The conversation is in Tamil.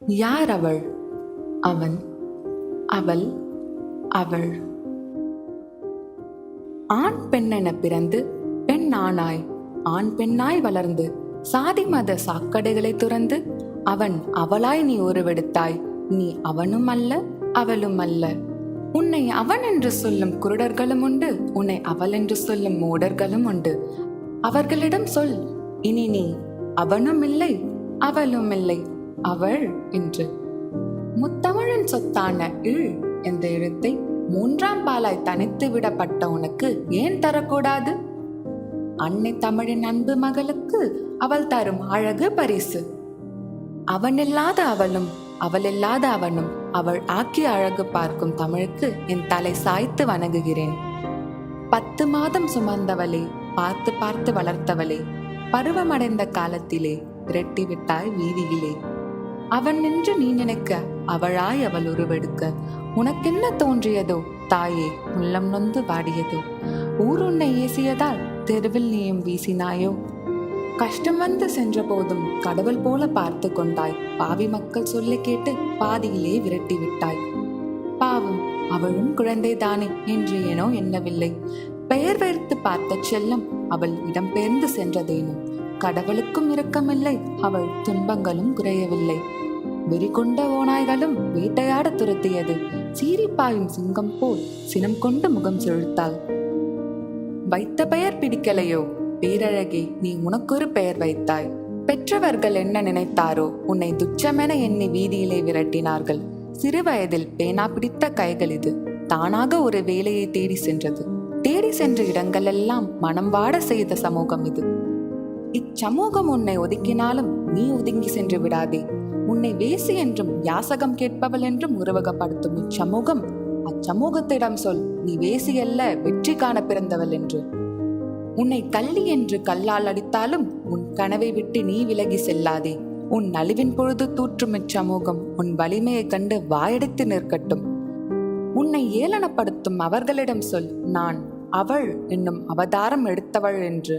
யார் அவள் அவன் அவள் அவள். ஆண் பெண்ணென பிறந்து பெண் ஆணாய் ஆண் பெண்ணாய் வளர்ந்து சாதி மத சாக்கடைகளை துறந்து அவன் அவளாய் நீ உருவெடுத்தாய். நீ அவனும் அல்ல அவளும் அல்ல. உன்னை அவன் என்று சொல்லும் குருடர்களும் உண்டு. உன்னை அவள் என்று சொல்லும் மூடர்களும் உண்டு. அவர்களிடம் சொல் இனி நீ அவனும் இல்லை அவளும் இல்லை. அவள் என்று. முத்தமிழன் சொத்தான இழ் என்ற எழுத்தை மூன்றாம் பாலாய் தனித்து விடப்பட்ட உனக்கு ஏன் தரக்கூடாது? அன்னை தமிழின் அன்பு மகளுக்கு அவள் தரும் அழகு பரிசு. அவனில்லாத அவளும் அவளில்லாத அவனும் அவள் ஆக்கிய அழகு பார்க்கும் தமிழுக்கு என் தலை சாய்த்து வணங்குகிறேன். பத்து மாதம் சுமந்தவளே பார்த்து பார்த்து வளர்த்தவளே பருவமடைந்த காலத்திலே விரட்டி விட்டாய் வீதியிலே. அவன் நின்று நீ நினைக்க அவளாய் அவள் உருவெடுக்க. உனக்கென்ன தோன்றியதோ தாயே உள்ளம் நொந்து வாடியதோ. ஊர் உன்னை ஏசியதால் தெருவில் நீயும் வீசினாயோ. கஷ்டம் வந்து சென்ற போதும் கடவுள் போல பார்த்து கொண்டாய். பாவி மக்கள் சொல்லி கேட்டு பாதியிலே விரட்டி விட்டாய். பாவம் அவளும் குழந்தைதானே என்று ஏனோ எண்ணவில்லை. பெயர் வைத்து பார்த்த செல்லம் அவள் இடம்பெயர்ந்து சென்றதேனும் கடவுளுக்கும் இரக்கமில்லை அவள் துன்பங்களும் குறையவில்லை. வெறிகொண்ட ஓநாய்களும் வேட்டையாட துரத்தியது. சீரிப்பாயும் சிங்கம் போல் சினம் கொண்டு முகம் செலுத்தாள் வைத்த பெயர் பிடிக்கலையோ? பேரழகி நீ உனக்கொரு பெயர் வைத்தாய். பெற்றவர்கள் என்ன நினைத்தாரோ? உன்னை துச்சமென எண்ணி வீதியிலே விரட்டினார்கள். சிறு வயதில் பேனா பிடித்த கைகள் இது. தானாக ஒரு வேலையை தேடி சென்றது. தேடி சென்ற இடங்களெல்லாம் மனம் வாட செய்த சமூகம் இது. இச்சமூகம் உன்னை ஒதுக்கினாலும் நீ ஒதுங்கி சென்று விடாதே. உன்னை வேசி என்றும் யாசகம் கேட்பவள் என்றும் உருவகப்படுத்தும் இச்சமூகம். அச்சமூகத்திடம் சொல் நீ வேசி அல்ல வெற்றி காண பிறந்தவள் என்று. உன்னை கள்ளி என்று கல்லால் அடித்தாலும் உன் கனவை விட்டு நீ விலகி செல்லாதே. உன் நலிவின் பொழுது தூற்றும் இச்சமூகம் உன் வலிமையை கண்டு வாயடித்து நிற்கட்டும். உன்னை ஏளனப்படுத்தும் அவர்களிடம் சொல் நான் அவள் என்னும் அவதாரம் எடுத்தவள் என்று.